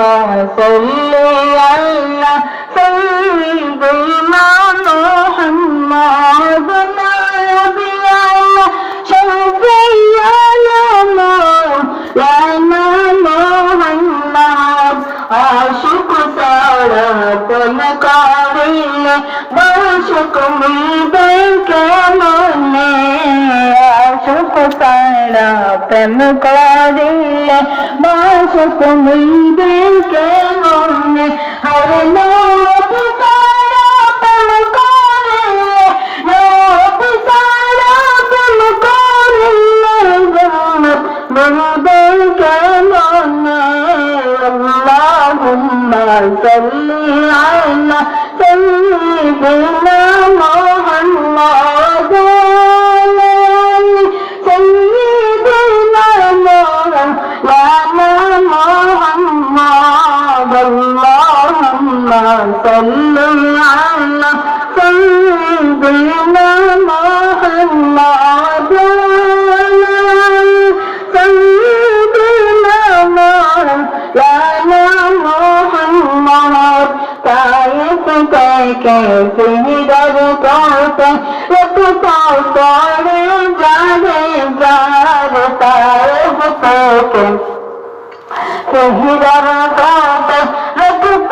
اللهم صل على سيدنا محمد نبي الله شفي لنا لنا محمد عاشق سرطان قارين بعشق من بكر প্রেম করিলে বাস কমিবে কে মনে হরে লোভ সারা প্রেম করিলে লোভ সারা প্রেম করিলে গান মহোদয় কে মনে আল্লাহুম্মা সাল্লি আলা صلى على سيدنا محمد سيدنا مولانا محمد تعرف كيف تهدر تعطى وتتعطى رجال الجار تعرف كيف تهدر تعطى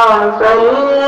Allah,